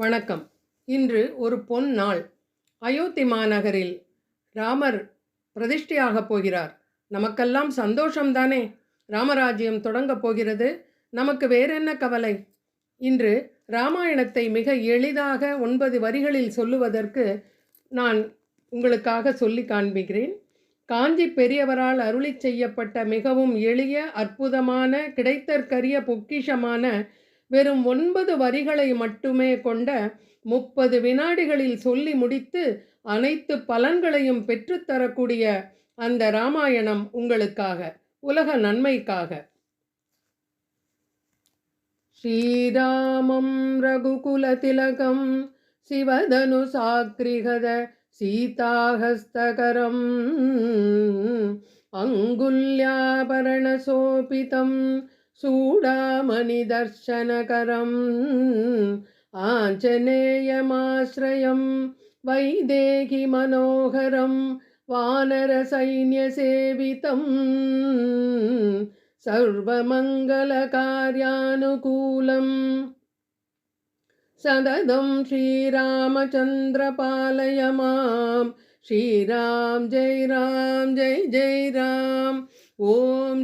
வணக்கம். இன்று ஒரு பொன் நாள் அயோத்தி மாநகரில் ராமர் பிரதிஷ்டையாகப் போகிறார். நமக்கெல்லாம் சந்தோஷம்தானே? ராமராஜ்யம் தொடங்கப் போகிறது. நமக்கு வேறென்ன கவலை? இன்று ராமாயணத்தை மிக எளிதாக ஒன்பது வரிகளில் சொல்லுவதற்கு நான் உங்களுக்காக சொல்லி காண்பிக்கிறேன். காஞ்சி பெரியவரால் அருளிச் செய்யப்பட்ட மிகவும் எளிய அற்புதமான கிடைத்தற்கரிய பொக்கிஷமான வெறும் ஒன்பது வரிகளை மட்டுமே கொண்ட முப்பது வினாடிகளில் சொல்லி முடித்து அனைத்து பலன்களையும் பெற்றுத்தரக்கூடிய அந்த ராமாயணம் உங்களுக்காக உலக நன்மைக்காக. ஸ்ரீராமம் ரகுகுலதிலகம் சிவதனு சாக்ரிகத சீதாஹஸ்தகரம் அங்குல்யாபரணசோபிதம் चूडामणिदर्शनकरम् आञ्जनेयमाश्रयं वैदेहि मनोहरं वानरसैन्यसेवितं सर्वमङ्गलकार्यानुकूलम् सददं श्रीरामचन्द्रपालय मां श्रीराम जय राम जय जय राम ஓம்